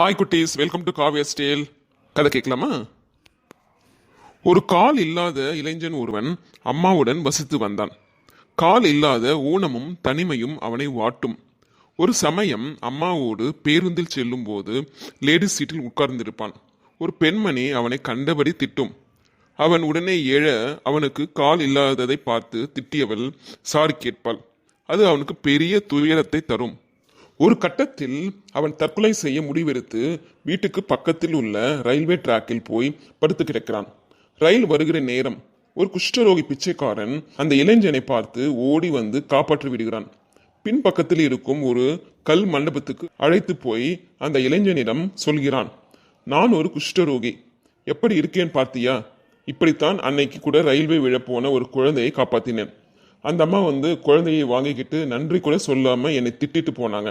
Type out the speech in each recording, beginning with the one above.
Hi குட்டீஸ். Welcome to Kavya ஸ்டேல் கதை கேட்கலாமா? ஒரு கால் இல்லாத இளைஞன் ஒருவன் அம்மாவுடன் வசித்து வந்தான். கால் இல்லாத ஊனமும் தனிமையும் அவனை வாட்டும். ஒரு சமயம் அம்மாவோடு பேருந்தில் செல்லும்போது லேடிஸ் சீட்டில் உட்கார்ந்திருப்பான். ஒரு பெண்மணி அவனை கண்டபடி திட்டும். அவன் உடனே எழ அவனுக்கு கால் இல்லாததை பார்த்து திட்டியவள் சாரி கேட்பாள். அது அவனுக்கு பெரிய துயரத்தை தரும். ஒரு கட்டத்தில் அவன் தற்கொலை செய்ய முடிவெடுத்து வீட்டுக்கு பக்கத்தில் உள்ள ரயில்வே டிராக்கில் போய் படுத்து கிடக்கிறான். ரயில் வருகிற நேரம் ஒரு குஷ்டரோகி பிச்சைக்காரன் அந்த இளைஞனை பார்த்து ஓடி வந்து காப்பாற்றி விடுகிறான். பின்பக்கத்தில் இருக்கும் ஒரு கல் மண்டபத்துக்கு அழைத்து போய் அந்த இளைஞனிடம் சொல்கிறான் நான் ஒரு குஷ்டரோகி. எப்படி இருக்கேன் பார்த்தியா? இப்படித்தான் அன்னைக்கு கூட ரயில்வே விழப்போன ஒரு குழந்தையை காப்பாத்தினேன். அந்த அம்மா வந்து குழந்தையை வாங்கிக்கிட்டு நன்றி கூட சொல்லாமல் என்னை திட்டிட்டு போனாங்க.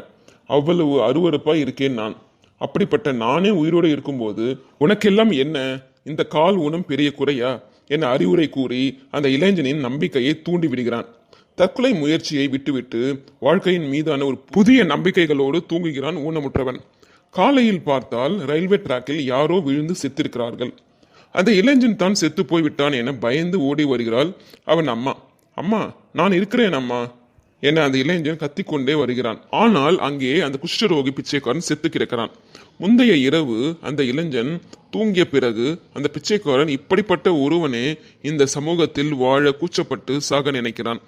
அவ்வளவு அருவறுப்பாக இருக்கேன் நான். அப்படிப்பட்ட நானே உயிரோடு இருக்கும்போது உனக்கெல்லாம் என்ன? இந்த கால் ஊனம் பெரிய குறையா என அறிவுரை கூறி அந்த இளைஞனின் நம்பிக்கையை தூண்டி விடுகிறான். தற்கொலை முயற்சியை விட்டுவிட்டு வாழ்க்கையின் மீதான ஒரு புதிய நம்பிக்கைகளோடு தூங்குகிறான் ஊனமுற்றவன். காலையில் பார்த்தால் ரயில்வே டிராக்கில் யாரோ விழுந்து செத்திருக்கிறார்கள். அந்த இளைஞன் தான் செத்து போய்விட்டான் என பயந்து ஓடி வருகிறாள் அவன் அம்மா. அம்மா நான் இருக்கிறேன் அம்மா. என அந்த இளைஞன் கத்திக்கொண்டே வருகிறான். ஆனால் அங்கே அந்த குஷ்டரோகி பிச்சைக்காரன் செத்து கிடக்கிறான். முந்தைய இரவு அந்த இளைஞன் தூங்கிய பிறகு அந்த பிச்சைக்காரன் இப்படிப்பட்ட ஒருவனே இந்த சமூகத்தில் வாழ கூச்சப்பட்டு சாக நினைக்கிறான்.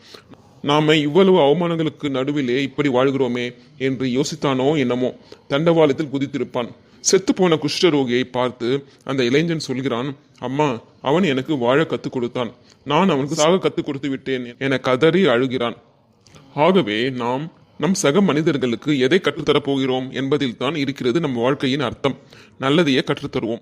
நாம இவ்வளவு அவமானங்களுக்கு நடுவிலே இப்படி வாழ்கிறோமே என்று யோசித்தானோ என்னமோ. தண்டவாளத்தில் குதித்திருப்பான். செத்துப்போன குஷ்டரோகியை பார்த்து அந்த இளைஞன் சொல்கிறான் அம்மா அவன் எனக்கு வாழ கத்துக் கொடுத்தான். நான் அவனுக்கு சாக கத்துக் கொடுத்து விட்டேன் என கதறி அழுகிறான். ஆகவே நாம் நம் சக மனிதர்களுக்கு எதை கற்றுத்தரப் போகிறோம் என்பதில் தான் இருக்கிறது நம் வாழ்க்கையின் அர்த்தம். நல்லதையே கற்றுத்தருவோம்.